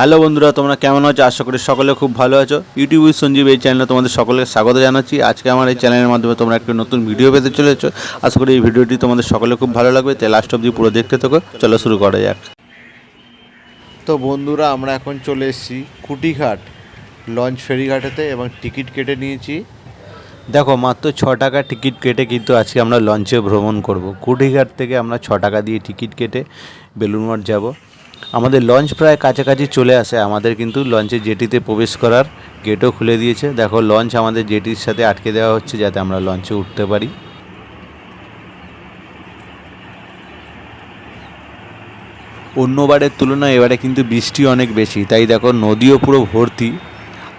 Hello বন্ধুরা তোমরা কেমন আছো? আশা করি সকলে খুব ভালো আছো। ইউটিউব সঞ্জীব এই চ্যানেলে তোমাদের সকলকে স্বাগত জানাচ্ছি। আজকে আমার এই চ্যানেলের মাধ্যমে তোমরা একটি নতুন ভিডিও পেতে চলেছো। আশা করি এই ভিডিওটি তোমাদের সকলে খুব ভালো লাগবে। তাই লাস্ট অবধি পুরো দেখতে থাকো। চলো শুরু করা যাক। তো বন্ধুরা আমরা এখন চলে এসেছি কুটিঘাট লঞ্চ ফেরিঘাটেতে এবং টিকিট কেটে নিয়েছি। দেখো মাত্র ছ টাকা টিকিট কেটে কিন্তু আজকে আমরা লঞ্চে ভ্রমণ করব। কুটিঘাট থেকে আমরা ছ টাকা দিয়ে টিকিট কেটে বেলুড়মঠ যাব। আমাদের লঞ্চ প্রায় কাছাকাছি চলে আসে। আমাদের কিন্তু লঞ্চে জেটিতে প্রবেশ করার গেটও খুলে দিয়েছে। দেখো লঞ্চ আমাদের জেটির সাথে আটকে দেওয়া হচ্ছে যাতে আমরা লঞ্চে উঠতে পারি। অন্যবারের তুলনায় এবারে কিন্তু বৃষ্টি অনেক বেশি। তাই দেখো, নদীও পুরো ভর্তি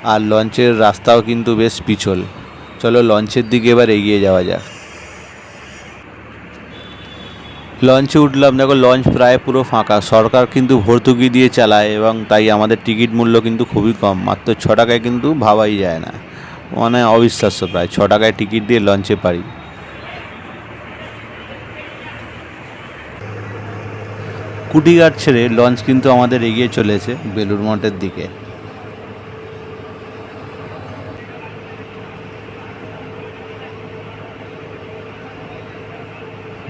আর লঞ্চের রাস্তাও কিন্তু বেশ পিছল। চলো লঞ্চের দিকে এবার এগিয়ে যাওয়া যাক। লঞ্চে উঠলাম, দেখো লঞ্চ প্রায় পুরো ফাঁকা। সরকার কিন্তু ভর্তুকি দিয়ে চালায় এবং তাই আমাদের টিকিট মূল্য কিন্তু খুবই কম। মাত্র ছ টাকায় কিন্তু ভাবাই যায় না। মানে অবিশ্বাস্য প্রায়, ছ টাকায় টিকিট দিয়ে লঞ্চে পারি। কুটিঘাট ছেড়ে লঞ্চ কিন্তু আমাদের এগিয়ে চলেছে বেলুড় মঠের দিকে।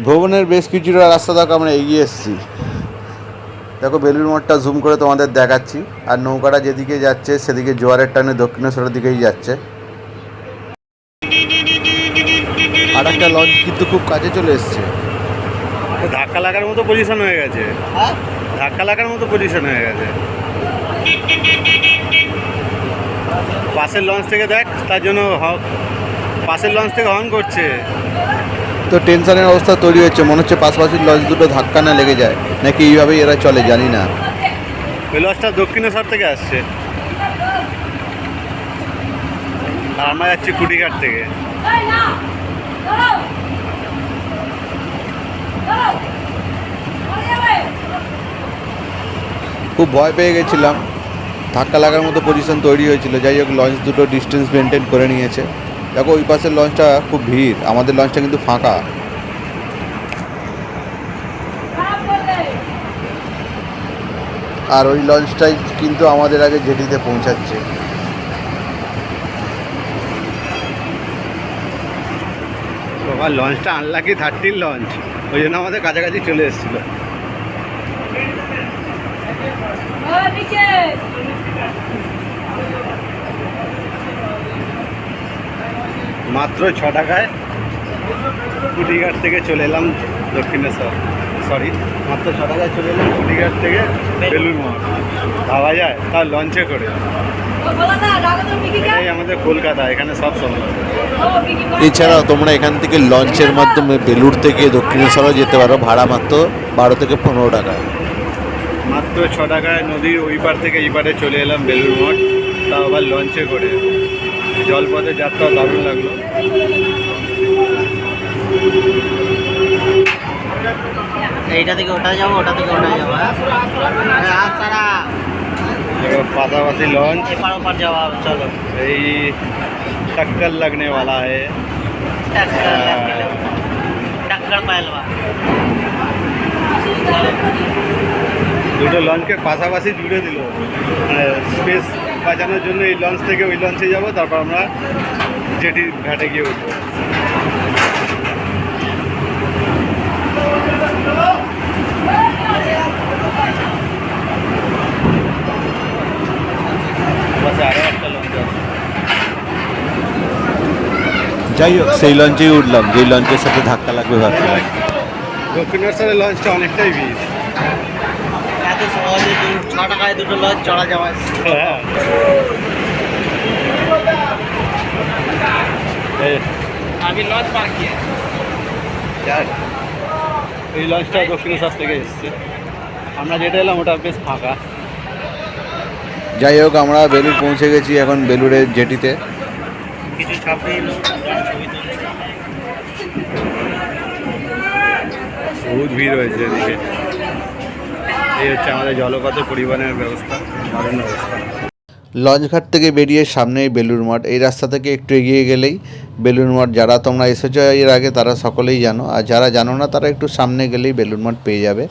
ভ্রমণের বেশ কিছুটা রাস্তা দেখো আমরা এগিয়ে এসেছি। দেখো বেলুর মঠটা জুম করে তোমাদের দেখাচ্ছি। আর নৌকাটা যেদিকে যাচ্ছে সেদিকে জোয়ারের টানে দক্ষিণেশ্বরের দিকেই যাচ্ছে। আর একটা লঞ্চ কিন্তু খুব কাছে চলে এসছে। ধাক্কা লাগার মতো পজিশন হয়ে গেছে। ধাক্কা লাগার মতো পজিশন হয়ে গেছে। পাশের লঞ্চ থেকে দেখ তার জন্য পাশের লঞ্চ থেকে হর্ন করছে। তো টেনশনের অবস্থা তৈরি হচ্ছে মনে হচ্ছে পাশাপাশি লঞ্চ দুটো ধাক্কা না লেগে যায়। নাকি এইভাবেই এরা চলে জানি না। ওই লঞ্চটা দক্ষিণেশ্বর থেকে আসছে। আর আমরা যাচ্ছি কুটিঘাট থেকে। খুব ভয় পেয়ে গেছিলাম। ধাক্কা লাগার মতো পজিশন তৈরি হয়েছিল। যাই হোক লঞ্চ দুটো ডিস্টেন্স মেনটেন করে নিয়েছে। দেখো ওই পাশের লঞ্চটা খুব ভিড় আমাদের লঞ্চটা কিন্তু ফাঁকা। আর ওই লঞ্চটাই কিন্তু আমাদের আগে জেটিতে পৌঁছাচ্ছে। বাবা লঞ্চটা আনলাকি থার্টির লঞ্চ ওই জন্য আমাদের কাছাকাছি চলে এসেছিল। মাত্র ছ টাকায় কুটিঘাট থেকে চলে এলাম দক্ষিণেশ্বর। সরি মাত্র ছ টাকায় চলে এলাম কুটিঘাট থেকে বেলুর মঠ। ভাবা যায় তার লঞ্চে করে। এই আমাদের কলকাতা এখানে সব সম্ভব এছাড়াও তোমরা এখান থেকে লঞ্চের মাধ্যমে বেলুড় থেকে দক্ষিণেশ্বরও যেতে পারো ভাড়া মাত্র বারো থেকে পনেরো টাকায়। মাত্র ছ টাকায় নদীর ওই পার থেকে এই পারে চলে এলাম বেলুর মঠ তাও আবার লঞ্চে করে। জলপথে যাত্রা দারুণ লাগলো এইটা থেকে ওটা যাবো ওটা থেকে ওটা যাবো হ্যাঁ রাত সারা এবার পাশাপাশি লঞ্চ এপার ওপার যাওয়া চলো এই टक्कर लगने वाला है टक्कर टक्कर पहलवा দুটো লঞ্চকে পাশাপাশি জুড়ে দিল মানে স্পেস বাঁচানোর জন্য এই লঞ্চ থেকে ওই লঞ্চে যাব তারপর আমরা জেটি ঘাটে গিয়ে উঠবো। পাশে আরও একটা লঞ্চ আছে যাই হোক সেই লঞ্চেই উঠলাম যেই লঞ্চের সাথে ধাক্কা লাগবে ভাবছিলাম দক্ষিণেশ্বরের লঞ্চটা অনেকটাই ভিড় এত সহজে দু ছ টাকায় দুটো লজ চড়া যাওয়া। হ্যাঁ। আমি লজ পার এই লঞ্চটা দক্ষিণেশ্বর থেকে এসছে। আমরা যেটা এলাম ওটা বেশ ফাঁকা। যাই হোক আমরা বেলুড় পৌঁছে গেছি এখন বেলুড়ের জেটিতে। কিছু ছাপড়ে এলো বহুত ভিড় হয়েছে এদিকে। এই হচ্ছে আমাদের জলপথ পরিবহনের ব্যবস্থা ব্যবস্থা। লঞ্চঘাট থেকে বেরিয়ে সামনেই বেলুড় মঠ। এই রাস্তা থেকে একটু এগিয়ে গেলেই বেলুড় মঠ। যারা তোমরা এসেছ এর আগে তারা সকলেই জানো, আর যারা জানো না তারা একটু সামনে গেলেই বেলুড় মঠ পেয়ে যাবে।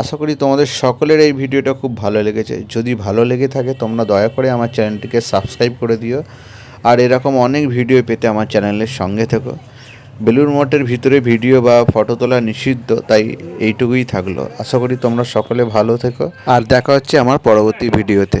আশা করি তোমাদের সকলের এই ভিডিওটা খুব ভালো লেগেছে। যদি ভালো লেগে থাকে তোমরা দয়া করে আমার চ্যানেলটিকে সাবস্ক্রাইব করে দিও। আর এরকম অনেক ভিডিও পেতে আমার চ্যানেলের সঙ্গে থেকো। বেলুর মঠের ভিতরে ভিডিও বা ফটো তোলা নিষিদ্ধ, তাই এইটুকুই থাকল। আশা করি তোমরা সকলে ভালো থেকো। আর দেখা হচ্ছে আমার পরবর্তী ভিডিওতে।